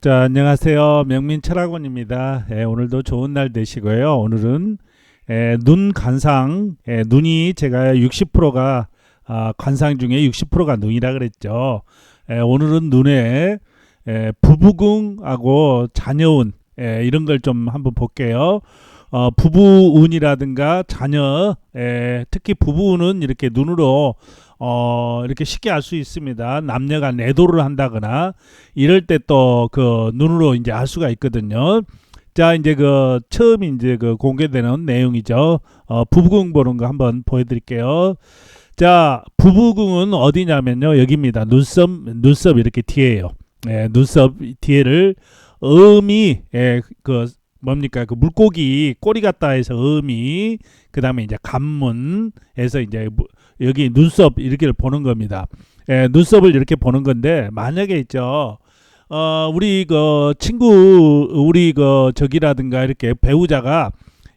자, 안녕하세요. 명민 철학원입니다. 예, 오늘도 좋은 날 되시고요. 오늘은 예, 눈 관상, 예, 눈이 제가 60%가 아, 관상 중에 60%가 눈이라 그랬죠. 예, 오늘은 눈에 예, 부부궁하고 자녀운 예, 이런 걸 좀 한번 볼게요. 어, 부부운이라든가 자녀, 예, 특히 부부운은 이렇게 눈으로 어, 이렇게 쉽게 알 수 있습니다. 남녀가 내도를 한다거나 이럴 때 또 그 눈으로 이제 알 수가 있거든요. 자, 이제 그 처음 이제 그 공개되는 내용이죠. 어, 부부궁 보는 거 한번 보여드릴게요. 자, 부부궁은 어디냐면요. 여기입니다. 눈썹, 눈썹 이렇게 뒤에요. 예, 눈썹 뒤에를 음이, 예, 그, 뭡니까 그 물고기 꼬리 같다 해서 음이 그 다음에 이제 간문에서 이제 무- 여기 눈썹 이렇게 보는 겁니다. 예, 눈썹을 이렇게 보는 건데 만약에 있죠. 어, 우리 그 친구 우리 그 저기라든가 이렇게 배우자가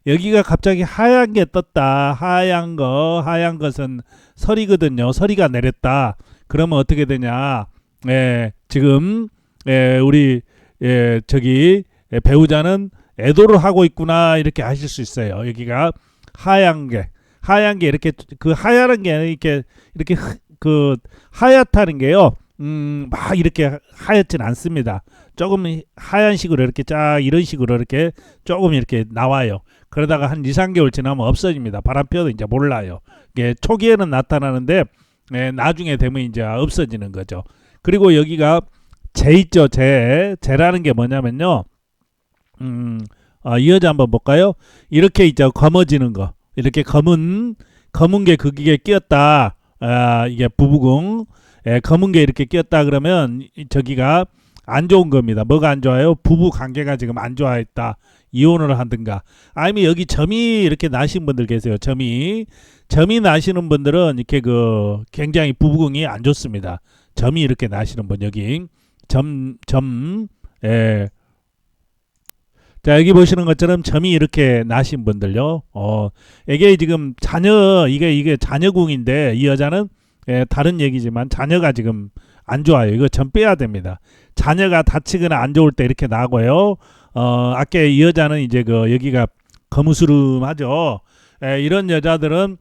여기가 갑자기 하얀 게 떴다. 하얀 거, 하얀 것은 설이거든요. 설이가 내렸다. 그러면 어떻게 되냐? 예, 지금 예, 우리 예, 저기 예, 배우자는 애도를 하고 있구나 이렇게 하실 수 있어요. 여기가 하얀 게 하얀 게 이렇게 그 하얀 게 이렇게 이렇게 흐- 그 하얗다는 게요. 음, 막 이렇게 하얗진 않습니다. 조금 하얀 식으로 이렇게 쫙 이런 식으로 이렇게 조금 이렇게 나와요. 그러다가 한 2, 3개월 지나면 없어집니다. 바람 펴도 이제 몰라요. 이게 초기에는 나타나는데 예, 나중에 되면 이제 없어지는 거죠. 그리고 여기가 재 있죠, 재. 재라는 게 뭐냐면요. 음, 아, 이 여자 한번 볼까요? 이렇게 있죠, 검어지는 거. 이렇게 검은, 검은 게 거기에 끼었다. 아, 이게 부부궁. 예, 검은 게 이렇게 끼었다 그러면 이- 저기가 안 좋은 겁니다. 뭐가 안 좋아요? 부부 관계가 지금 안 좋아했다. 이혼을 하든가. 아니면 여기 점이 이렇게 나신 분들 계세요. 점이. 점이 나시는 분들은 이렇게 그 굉장히 부부궁이 안 좋습니다. 점이 이렇게 나시는 분 여기 점, 점, 예. 자, 여기 보시는 것처럼 점이 이렇게 나신 분들요. 어, 이게 지금 자녀, 이게, 이게 자녀궁인데, 이 여자는, 예, 다른 얘기지만, 자녀가 지금 안 좋아요. 이거 점 빼야 됩니다. 자녀가 다치거나 안 좋을 때 이렇게 나고요. 어, 아까 이 여자는 이제 그, 여기가 거무스름하죠. 예, 이런 여자들은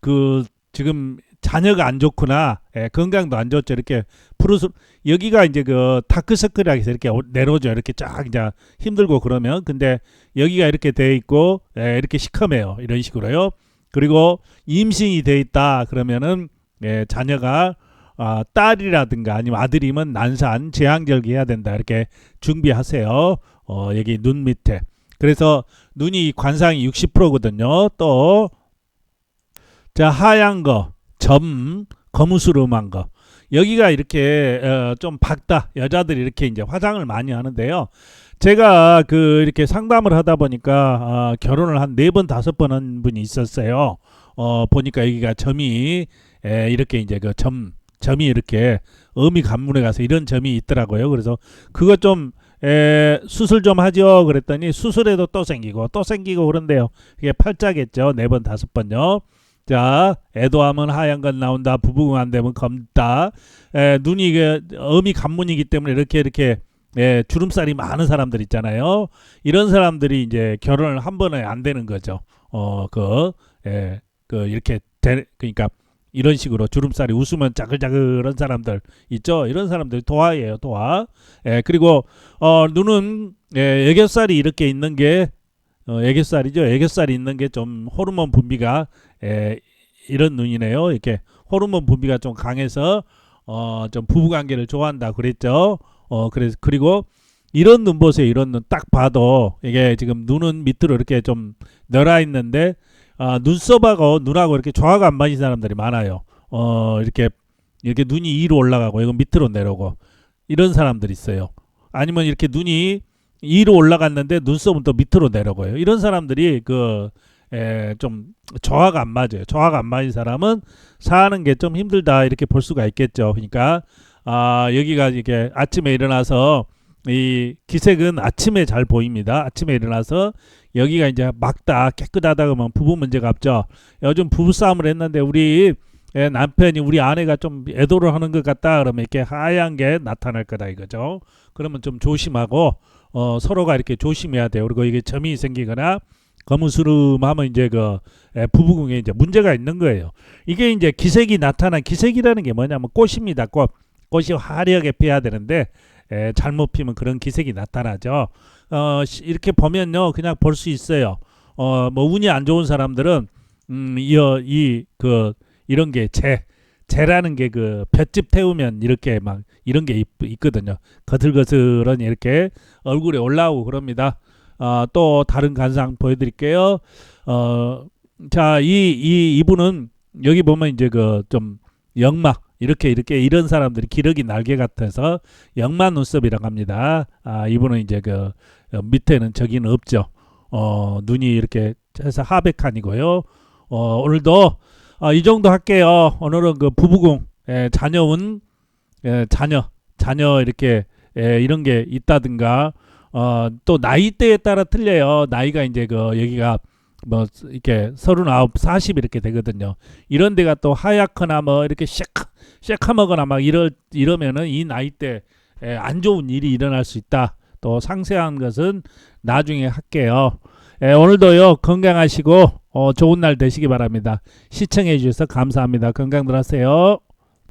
그, 지금 자녀가 안 좋구나. 예, 건강도 안 좋죠. 이렇게 푸르스 여기가 이제 그 다크서클이 해서 이렇게 오- 내려오죠. 이렇게 쫙 이제 힘들고 그러면 근데 여기가 이렇게 돼 있고 예, 이렇게 시커매요. 이런 식으로요. 그리고 임신이 돼 있다 그러면은 예, 자녀가 아, 딸이라든가 아니면 아들이면 난산 제왕절개 해야 된다 이렇게 준비하세요. 어, 여기 눈 밑에 그래서 눈이 관상이 60%거든요. 또 자 하얀 거, 점, 거무스름한 거. 여기가 이렇게 어, 좀 밝다. 여자들이 이렇게 이제 화장을 많이 하는데요. 제가 그 이렇게 상담을 하다 보니까 어, 결혼을 한 네 번 다섯 번 한 분이 있었어요. 어 보니까 여기가 점이 에, 이렇게 이제 그 점 점이 이렇게 어미 간문에 가서 이런 점이 있더라고요. 그래서 그거 좀 에, 수술 좀 하죠. 그랬더니 수술해도 또 생기고 또 생기고 그런데요. 이게 팔자겠죠. 네 번 다섯 번요. 자, 애도하면 하얀 건 나온다. 부부궁 안 되면 검다. 에, 눈이 그 어미 간문이기 때문에 이렇게 이렇게 예, 주름살이 많은 사람들 있잖아요. 이런 사람들이 이제 결혼을 한 번에 안 되는 거죠. 어, 그, 예, 그 이렇게 되, 그러니까 이런 식으로 주름살이 웃으면 짜글짜글한 사람들 있죠. 이런 사람들이 도화예요, 도화. 예, 그리고 어, 눈은 예, 애교살이 이렇게 있는 게 어, 애교살이죠. 애교살이 있는 게 좀 호르몬 분비가 에, 이런 눈이네요. 이렇게 호르몬 분비가 좀 강해서 어, 좀 부부 관계를 좋아한다 그랬죠. 어, 그래서 그리고 이런 눈 보세요. 이런 눈 딱 봐도 이게 지금 눈은 밑으로 이렇게 좀 늘어 있는데 아, 눈썹하고 눈하고 이렇게 조화가 안 맞는 사람들이 많아요. 어, 이렇게 이렇게 눈이 위로 올라가고 이건 밑으로 내려오고 이런 사람들이 있어요. 아니면 이렇게 눈이 위로 올라갔는데 눈썹은 또 밑으로 내려가요. 이런 사람들이 그 에, 좀 조화가 안 맞아요. 조화가 안 맞는 사람은 사는 게 좀 힘들다 이렇게 볼 수가 있겠죠. 그러니까 아 여기가 이게 아침에 일어나서 이 기색은 아침에 잘 보입니다. 아침에 일어나서 여기가 이제 막다 깨끗하다 그러면 부부 문제가 없죠. 요즘 부부 싸움을 했는데 우리 예, 남편이 우리 아내가 좀 애도를 하는 것 같다 그러면 이렇게 하얀 게 나타날 거다 이거죠. 그러면 좀 조심하고 어, 서로가 이렇게 조심해야 돼요. 그리고 이게 점이 생기거나 거무스름하면 이제 그 예, 부부궁에 이제 문제가 있는 거예요. 이게 이제 기색이 나타난 기색이라는 게 뭐냐면 꽃입니다. 꽃 꽃이 화려하게 피어야 되는데 예, 잘못 피면 그런 기색이 나타나죠. 어, 시- 이렇게 보면요, 그냥 볼 수 있어요. 어, 뭐 운이 안 좋은 사람들은 음, 이이그 이런 게 재, 재라는 게 그 볏짚 태우면 이렇게 막 이런 게 있, 있거든요. 거슬거슬은 이렇게 얼굴에 올라오고 그럽니다. 아, 또 다른 관상 보여드릴게요. 어, 자, 이, 이, 이분은 여기 보면 이제 그좀 역막 이렇게 이렇게 이런 사람들이 기러기 날개 같아서 역마 눈썹이라고 합니다. 아, 이분은 이제 그 어, 밑에는 저기는 없죠. 어, 눈이 이렇게 해서 하백한이고요. 어, 오늘도 어, 이 정도 할게요. 오늘은 그 부부궁 예, 자녀운 예, 자녀 자녀 이렇게 예, 이런 게 있다든가 어, 또 나이대에 따라 틀려요. 나이가 이제 그 여기가 뭐 이렇게 서른아홉, 사십 이렇게 되거든요. 이런 데가 또 하얗거나 뭐 이렇게 쉑 쉑하먹거나 막 이럴 이러면은 이 나이 때안 좋은 일이 일어날 수 있다. 또 상세한 것은 나중에 할게요. 예, 오늘도요 건강하시고 어, 좋은 날 되시기 바랍니다. 시청해 주셔서 감사합니다. 건강들 하세요.